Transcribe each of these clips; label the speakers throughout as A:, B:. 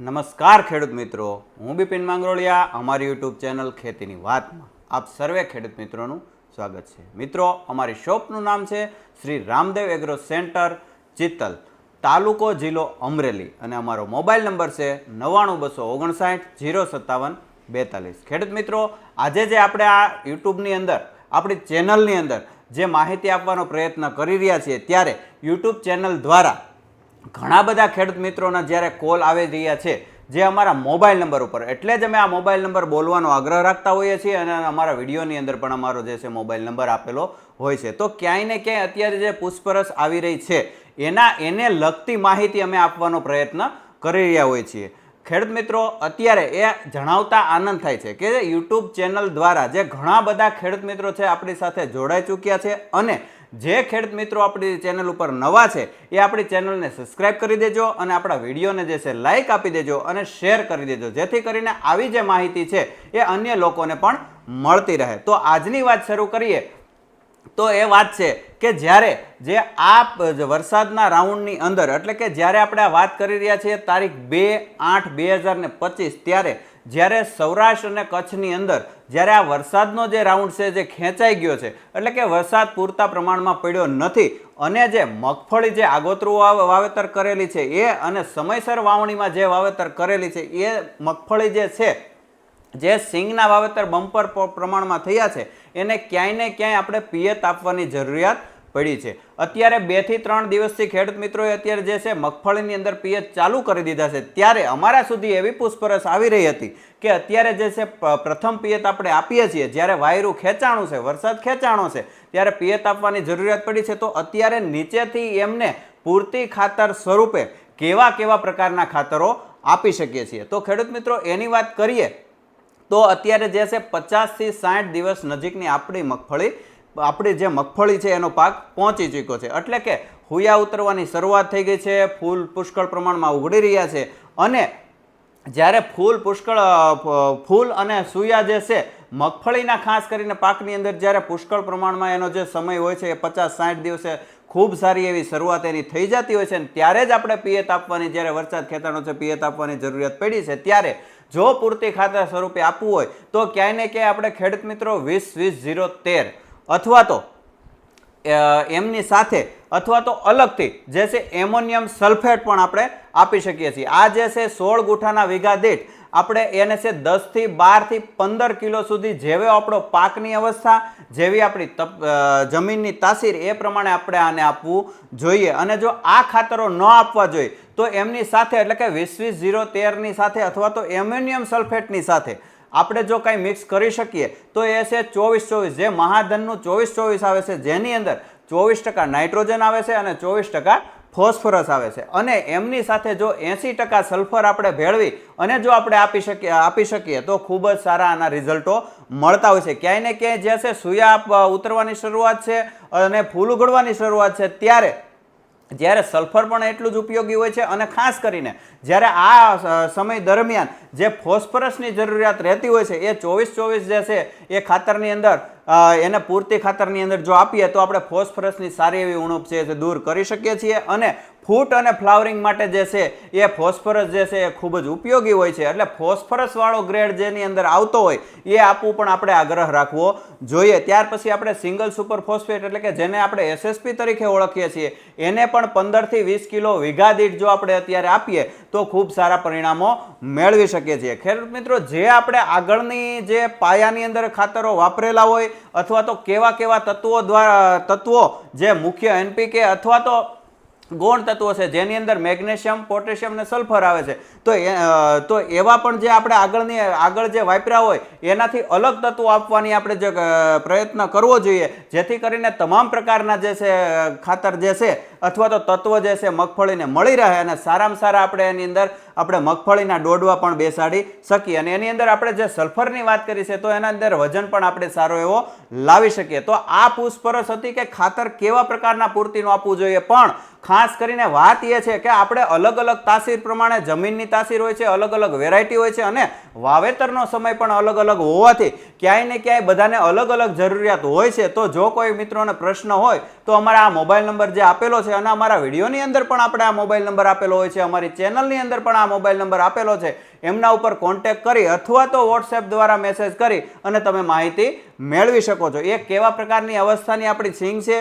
A: નમસ્કાર ખેડૂત મિત્રો. હું બિપિન માંગરોળિયા, અમારી યુટ્યુબ ચેનલ ખેતીની વાતમાં આપ સર્વે ખેડૂત મિત્રોનું સ્વાગત છે. મિત્રો, અમારી શોપનું નામ છે શ્રી રામદેવ એગ્રો સેન્ટર, ચિત્તલ તાલુકો જિલ્લો અમરેલી અને અમારો મોબાઈલ નંબર છે નવ્વાણું બસો ઓગણસાઠ જીરો સત્તાવન બેતાલીસ. ખેડૂત મિત્રો, આજે જે આપણે આ યુટ્યુબની અંદર, આપણી ચેનલની અંદર જે માહિતી આપવાનો પ્રયત્ન કરી રહ્યા છીએ, ત્યારે યુટ્યુબ ચેનલ દ્વારા ઘણા બધા ખેડૂત મિત્રોના જ્યારે કોલ આવી રહ્યા છે જે અમારા મોબાઈલ નંબર ઉપર, એટલે જ અમે આ મોબાઈલ નંબર બોલવાનો આગ્રહ રાખતા હોઈએ છીએ અને અમારા વિડીયોની અંદર પણ અમારો જે છે મોબાઈલ નંબર આપેલો હોય છે. તો ક્યાંય ને ક્યાંય અત્યારે જે પૂછપરછ આવી રહી છે, એના, એને લગતી માહિતી અમે આપવાનો પ્રયત્ન કરી રહ્યા હોઈએ છીએ. ખેડૂત મિત્રો, અત્યારે એ જણાવતા આનંદ થાય છે કે યુટ્યુબ ચેનલ દ્વારા જે ઘણા બધા ખેડૂત મિત્રો છે આપણી સાથે જોડાઈ ચૂક્યા છે અને જે ખેડૂત મિત્રો આપણી ચેનલ ઉપર નવા છે, એ આપણી ચેનલને સબસ્ક્રાઇબ કરી દેજો અને આપણા વિડીયોને જે છે લાઇક આપી દેજો અને શેર કરી દેજો. જેથી કરીને આવી જે માહિતી છે, એ અન્ય લોકોને પણ મળતી રહે. તો આજની વાત શરૂ કરીએ. તો એ વાત છે કે જ્યારે જે આ વરસાદના રાઉન્ડની અંદર, એટલે કે જ્યારે આપણે આ વાત કરી રહ્યા છીએ તારીખ બે આઠ બે હજાર ને પચીસ, ત્યારે જ્યારે સૌરાષ્ટ્ર અને કચ્છની અંદર, જ્યારે આ વરસાદનો જે રાઉન્ડ છે, જે ખેંચાઈ ગયો છે, એટલે કે વરસાદ પૂરતા પ્રમાણમાં પડ્યો નથી, અને જે મગફળી જે આગોતરું વાવ- વાવેતર કરેલી છે, એ અને સમયસર વાવણીમાં જે વાવેતર કરેલી છે, એ મગફળી જે છે, જે સિંગના વાવેતર બમ્પર પ્રમાણમાં થયા છે, એને ક્યાંય ને ક્યાંય આપણે પિયત આપવાની જરૂરિયાત પડી છે. અત્યારે બેથી ત્રણ દિવસથી ખેડૂત મિત્રોએ અત્યારે જે છે મગફળીની અંદર પિયત ચાલુ કરી દીધા છે. ત્યારે અમારા સુધી એવી પૂછપરછ આવી રહી હતી કે અત્યારે જે છે પ્રથમ પિયત આપણે આપીએ છીએ. જ્યારે વાયરું ખેંચાણું છે, વરસાદ ખેંચાણો છે, ત્યારે પિયત આપવાની જરૂરિયાત પડી છે. તો અત્યારે નીચેથી એમને પૂરતી ખાતર સ્વરૂપે કેવા કેવા પ્રકારના ખાતરો આપી શકીએ છીએ? તો ખેડૂત મિત્રો, એની વાત કરીએ તો અત્યારે જે છે પચાસથી સાઠ દિવસ નજીકની આપણી મગફળી આપણી જે મગફળી છે એનો પાક પહોંચી ચૂક્યો છે. એટલે કે હુયા ઉતરવાની શરૂઆત થઈ ગઈ છે, ફૂલ પુષ્કળ પ્રમાણમાં ઉગડી રહ્યા છે અને જ્યારે ફૂલ પુષ્કળ ફૂલ અને સુયા જે છે, મગફળીના ખાસ કરીને પાકની અંદર જ્યારે પુષ્કળ પ્રમાણમાં એનો જે સમય હોય છે એ પચાસ સાઠ દિવસે ખૂબ સારી એવી શરૂઆત એની થઈ જતી હોય છે અને ત્યારે જ આપણે પિયત આપવાની, જ્યારે વરસાદ ખેતાનો છે પિયત આપવાની જરૂરિયાત પડી છે, ત્યારે જો પૂરતી ખાતર સ્વરૂપે આપવું હોય તો ક્યાંય ને ક્યાંય આપણે ખેડૂત મિત્રો વીસ વીસ ઝીરો તેર અથવા તો એમની સાથે અથવા તો અલગથી, જે છે એમોનિયમ સલ્ફેટ પણ આપણે આપી શકીએ છીએ. આ જે છે સોળ ગુઠાના વીઘા દીઠ, આપણે એને છે દસથી બારથી પંદર કિલો સુધી જેવો આપણો પાકની અવસ્થા, જેવી આપણી તપ જમીનની તાસીર, એ પ્રમાણે આપણે આને આપવું જોઈએ. અને જો આ ખાતરો ન આપવા જોઈએ, તો એમની સાથે, એટલે કે વીસ વીસ ઝીરો તેરની સાથે અથવા તો એમ્યુનિયમ સલ્ફેટની સાથે આપણે જો કાંઈ મિક્સ કરી શકીએ, તો એ છે ચોવીસ ચોવીસ. જે મહાધનનું ચોવીસ ચોવીસ આવે છે, જેની અંદર ચોવીસ ટકા નાઇટ્રોજન આવે છે અને ચોવીસ ટકા ફોસ્ફરસ આવે છે. અને એમની સાથે જો એંસી ટકા સલ્ફર આપણે ભેળવી અને જો આપણે આપી શકીએ આપી શકીએ, તો ખૂબ જ સારા આના રિઝલ્ટો મળતા હોય છે. ક્યાંય ને ક્યાંય જે છે, સુયા ઉતરવાની શરૂઆત છે અને ફૂલ ઉગડવાની શરૂઆત છે. ત્યારે જ્યારે સલ્ફર પણ એટલું જ ઉપયોગી હોય છે અને ખાસ કરીને જ્યારે આ સમય દરમિયાન જે ફોસ્ફરસની જરૂરિયાત રહેતી હોય છે, એ ચોવીસ ચોવીસ જે છે, એ ખાતરની અંદર એને પૂરતી ખાતરની અંદર જો આપીએ તો આપણે ફોસ્ફરસની સારી એવી ઉણપ છે તે દૂર કરી શકીએ છીએ અને ફૂટ અને ફ્લાવરિંગ માટે જે છે એ ફોસ્ફરસ જે છે એ ખૂબ જ ઉપયોગી હોય છે. એટલે ફોસ્ફરસવાળો ગ્રેડ જેની અંદર આવતો હોય, એ આપવું પણ આપણે આગ્રહ રાખવો જોઈએ. ત્યાર પછી આપણે સિંગલ સુપર ફોસ્ફેટ એટલે કે જેને આપણે એસએસપી તરીકે ઓળખીએ છીએ, એને પણ પંદરથી વીસ કિલો વીઘા દીઠ જો આપણે અત્યારે આપીએ, તો ખૂબ સારા પરિણામો મેળવી શકીએ છીએ. ખેડૂત મિત્રો, જે આપણે આગળની જે પાયાની અંદર ખાતરો વાપરેલા હોય, અથવા તો કેવા કેવા તત્વો દ્વારા, તત્વો જે મુખ્ય એનપીકે અથવા તો ગૌણ તત્વો છે, જેની અંદર મેગ્નેશિયમ, પોટેશિયમ અને સલ્ફર આવે છે. તો તો એવા પણ જે આપણે આગળની, આગળ જે વાપર્યા હોય, એનાથી અલગ તત્વો આપવાની આપણે જે પ્રયત્ન કરવો જોઈએ. જેથી કરીને તમામ પ્રકારના જે છે ખાતર જે છે, અથવા તો તત્વો જે છે, મગફળીને મળી રહે અને સારામાં સારા આપણે એની અંદર આપણે મગફળીના ડોડવા પણ બેસાડી શકીએ. અને એની અંદર આપણે જે સલ્ફરની વાત કરી છે, તો એના અંદર વજન પણ આપણે સારો એવો લાવી શકીએ. તો આ પૂછપરછ હતી કે ખાતર કેવા પ્રકારના પૂર્તિનું આપવું જોઈએ? પણ ખાસ કરીને વાત એ છે કે આપણે અલગ અલગ તાસીર પ્રમાણે જમીનની તાસીર હોય છે, અલગ અલગ વેરાયટી હોય છે અને વાવેતરનો સમય પણ અલગ અલગ હોવાથી ક્યાંય ને ક્યાંય બધાને અલગ અલગ જરૂરિયાત હોય છે. તો જો કોઈ મિત્રોને પ્રશ્ન હોય, તો અમારા આ મોબાઈલ નંબર જે આપેલો છે અને અમારા વિડીયોની અંદર પણ આપણે આ મોબાઈલ નંબર આપેલો હોય છે. અમારી ચેનલની અંદર પણ આ મોબાઈલ નંબર આપેલો છે, એમના ઉપર કોન્ટેક્ટ કરી અથવા તો વોટ્સએપ દ્વારા મેસેજ કરી અને તમે માહિતી મેળવી શકો છો. એ કેવા પ્રકારની અવસ્થાની આપણી સિંગ છે?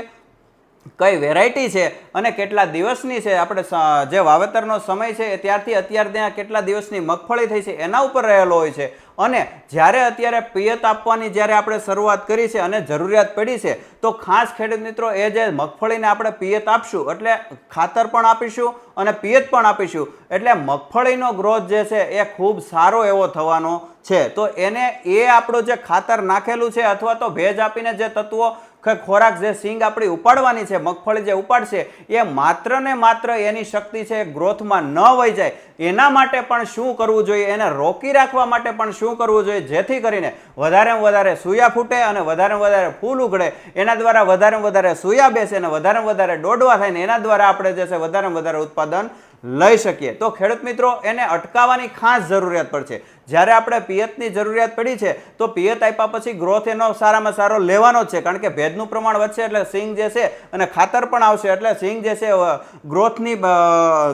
A: કઈ વેરાયટી છે અને કેટલા દિવસની છે? આપણે જે વાવેતરનો સમય છે ત્યારથી અત્યાર ત્યાં કેટલા દિવસની મગફળી થઈ છે, એના ઉપર રહેલો હોય છે. અને જ્યારે અત્યારે પિયત આપવાની જ્યારે આપણે શરૂઆત કરી છે અને જરૂરિયાત પડી છે, તો ખાસ ખેડૂત મિત્રો, એ જે મગફળીને આપણે પિયત આપશું, એટલે ખાતર પણ આપીશું અને પિયત પણ આપીશું. એટલે મગફળીનો ગ્રોથ જે છે, એ ખૂબ સારો એવો થવાનો છે. તો એને એ આપણું જે ખાતર નાખેલું છે, અથવા તો ભેજ આપીને જે તત્વો ખોરાક જે સિંગ આપણી ઉપાડવાની છે, મગફળી જે ઉપાડશે, એ માત્ર ને માત્ર એની શક્તિ છે ગ્રોથમાં ન વહી જાય. એના માટે પણ શું કરવું જોઈએ? એને રોકી રાખવા માટે પણ શું કરવું જોઈએ? જેથી કરીને વધારેમાં વધારે સૂયા ફૂટે અને વધારેમાં વધારે ફૂલ ઉગડે. એના દ્વારા વધારેમાં વધારે સૂયા બેસે અને વધારેમાં વધારે દોડવા થાય ને એના દ્વારા આપણે જે છે વધારેમાં વધારે ઉત્પાદન લઈ શકીએ. તો ખેડૂત મિત્રો, એને અટકાવવાની ખાસ જરૂરિયાત પડશે જ્યારે આપણે પિયતની જરૂરિયાત પડી છે, તો પિયત આપ્યા પછી ગ્રોથ એનો સારામાં સારો લેવાનો જ છે. કારણ કે ભેજનું પ્રમાણ વધશે એટલે સિંગ જે છે, અને ખાતર પણ આવશે એટલે સિંગ જે છે ગ્રોથની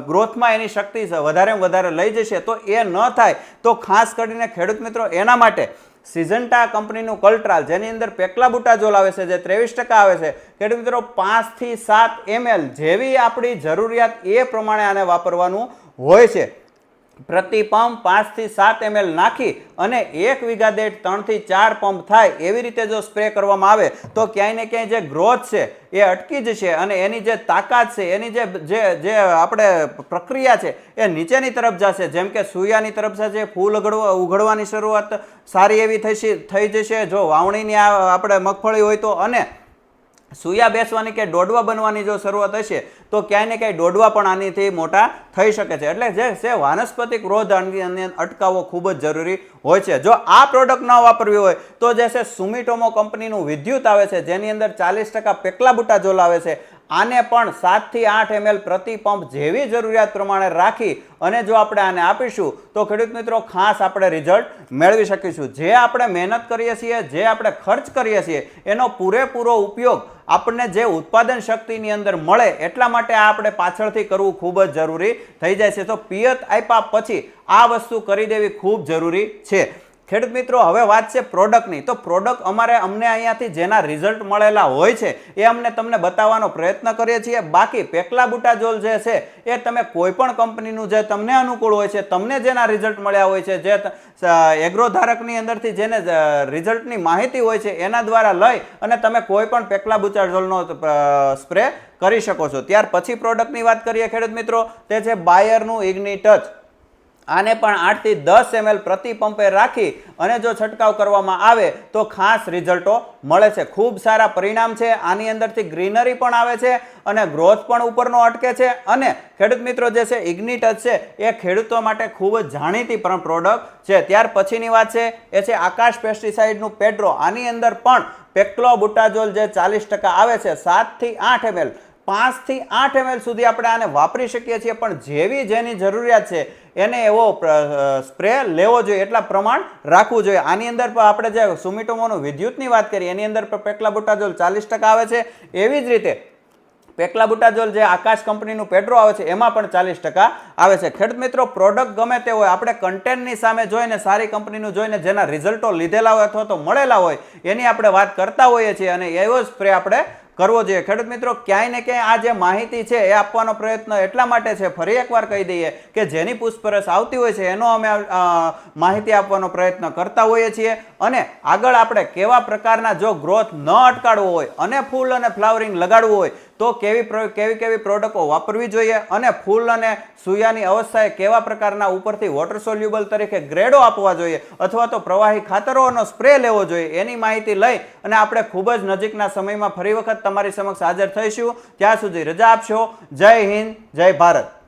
A: ગ્રોથમાં એની શક્તિ વધારે વધારે લઈ જશે. તો એ ન થાય. તો ખાસ કરીને ખેડૂત મિત્રો, એના માટે સિઝન્ટા કંપનીનું કલ્ટ્રાલ, જેની અંદર પેકલા બુટાજોલ આવે છે, જે ત્રેવીસ ટકા આવે છે. ખેડૂત મિત્રો, પાંચથી સાત એમએલ જેવી આપણી જરૂરિયાત એ પ્રમાણે આને વાપરવાનું હોય છે. પ્રતિ પંપ પાંચથી સાત એમએલ નાખી અને એક વીઘા દીઠ ત્રણથી ચાર પંપ થાય એવી રીતે જો સ્પ્રે કરવામાં આવે, તો ક્યાંય ને ક્યાંય જે ગ્રોથ છે એ અટકી જશે અને એની જે તાકાત છે, એની જે જે જે આપણે પ્રક્રિયા છે એ નીચેની તરફ જશે. જેમ કે સૂયાની તરફ જશે, ફૂલ ઉગડવા ઉઘડવાની શરૂઆત સારી એવી થઈ થઈ જશે. જો વાવણીની આપણે મગફળી હોય તો અને સૂયા બેસવાની કે દોડવા બનવાની જો શરૂઆત હશે, તો ક્યાંય ને ક્યાંય દોડવા પણ આનીથી મોટા થઈ શકે છે. એટલે જે છે, વાનસ્પતિક આની અને અટકાવવો ખૂબ જ જરૂરી હોય છે. જો આ પ્રોડક્ટ ન વાપરવી હોય, તો જે છે, સુમિટોમો કંપનીનું વિદ્યુત આવે છે, જેની અંદર ચાલીસ ટકા પેકલા બુટાજોલ આવે છે આને પણ સાતથી આઠ એમએલ પ્રતિ પંપ જેવી જરૂરિયાત પ્રમાણે રાખી અને જો આપણે આને આપીશું, તો ખેડૂત મિત્રો ખાસ આપણે રિઝલ્ટ મેળવી શકીશું. જે આપણે મહેનત કરીએ છીએ, જે આપણે ખર્ચ કરીએ છીએ, એનો પૂરેપૂરો ઉપયોગ આપણને જે ઉત્પાદન શક્તિની અંદર મળે એટલા માટે આ આપણે પાછળથી કરવું ખૂબ જ જરૂરી થઈ જાય છે. તો પિયત આપ્યા પછી આ વસ્તુ કરી દેવી ખૂબ જરૂરી છે. ખેડૂત મિત્રો, હવે વાત છે પ્રોડક્ટની તો પ્રોડક્ટ અમારે અમને અહીંયાથી જેના રિઝલ્ટ મળેલા હોય છે, એ અમને તમને બતાવવાનો પ્રયત્ન કરીએ છીએ. બાકી પેકલા બુટાજોલ જે છે, એ તમે કોઈપણ કંપનીનું જે તમને અનુકૂળ હોય છે, તમને જેના રિઝલ્ટ મળ્યા હોય છે, જે એગ્રો ધારકની અંદરથી જેને રિઝલ્ટની માહિતી હોય છે, એના દ્વારા લઈ અને તમે કોઈ પણ પેકલા બુટાજોલનો સ્પ્રે કરી શકો છો. ત્યાર પછી પ્રોડક્ટની વાત કરીએ ખેડૂત મિત્રો, તે છે બાયરનું ઇગ્ની ટચ આને પણ આઠથી દસ એમએલ પ્રતિ પંપે રાખી અને જો છંટકાવ કરવામાં આવે તો ખાસ રિઝલ્ટો મળે છે. ખૂબ સારા પરિણામ છે. આની અંદરથી ગ્રીનરી પણ આવે છે અને ગ્રોથ પણ ઉપરનો અટકે છે. અને ખેડૂત મિત્રો જે છે ઇગ્નિટચ છે, એ ખેડૂતો માટે ખૂબ જ જાણીતી પણ પ્રોડક્ટ છે. ત્યાર પછીની વાત છે, એ છે આકાશ પેસ્ટિસાઇડનું પેટ્રો આની અંદર પણ પેક્લો બુટાજોલ જે ચાલીસ ટકા આવે છે, સાતથી આઠ એમએલ. પાંચથી આઠ એમએલ સુધી આપણે આને વાપરી શકીએ છીએ, પણ જેવી જેની જરૂરિયાત છે એને એવો સ્પ્રે લેવો જોઈએ એટલા પ્રમાણ રાખવું જોઈએ. આની અંદર પણ આપણે જે સુમિટોમોનું વિદ્યુતની વાત કરીએ, એની અંદર પણ પેટલા બુટાજોલ ચાલીસ ટકા આવે છે. એવી જ રીતે પેકલા બુટાજોલ જે આકાશ કંપનીનું પેટ્રો આવે છે, એમાં પણ ચાલીસ ટકા આવે છે. ખેડૂત મિત્રો, પ્રોડક્ટ ગમે તે હોય, આપણે કન્ટેન્ટની સામે જોઈને, સારી કંપનીનું જોઈને જેના રિઝલ્ટો લીધેલા હોય અથવા તો મળેલા હોય, એની આપણે વાત કરતા હોઈએ છીએ અને એવો સ્પ્રે આપણે કરવો જોઈએ. ખેડૂત મિત્રો, ક્યાંય ને ક્યાંય આ જે માહિતી છે એ આપવાનો પ્રયત્ન એટલા માટે છે, ફરી એકવાર કહી દઈએ કે જેની પૂછપરછ આવતી હોય છે, એનો અમે માહિતી આપવાનો પ્રયત્ન કરતા હોઈએ છીએ. અને આગળ આપણે કેવા પ્રકારના જો ગ્રોથ ન અટકાડવો હોય, અને ફૂલ અને ફ્લાવરિંગ લગાડવું હોય તો કેવી કેવી કેવી પ્રોડક્ટો વાપરવી જોઈએ અને ફૂલ અને સૂયાની અવસ્થાએ કેવા પ્રકારના ઉપરથી વોટર સોલ્યુબલ તરીકે ગ્રેડો આપવા જોઈએ અથવા તો પ્રવાહી ખાતરોનો સ્પ્રે લેવો જોઈએ એની માહિતી લઈ અને આપણે ખૂબ જ નજીકના સમયમાં ફરી વખત તમારી સમક્ષ હાજર થઈશું. ત્યાં સુધી રજા આપશો. જય હિન્દ, જય ભારત.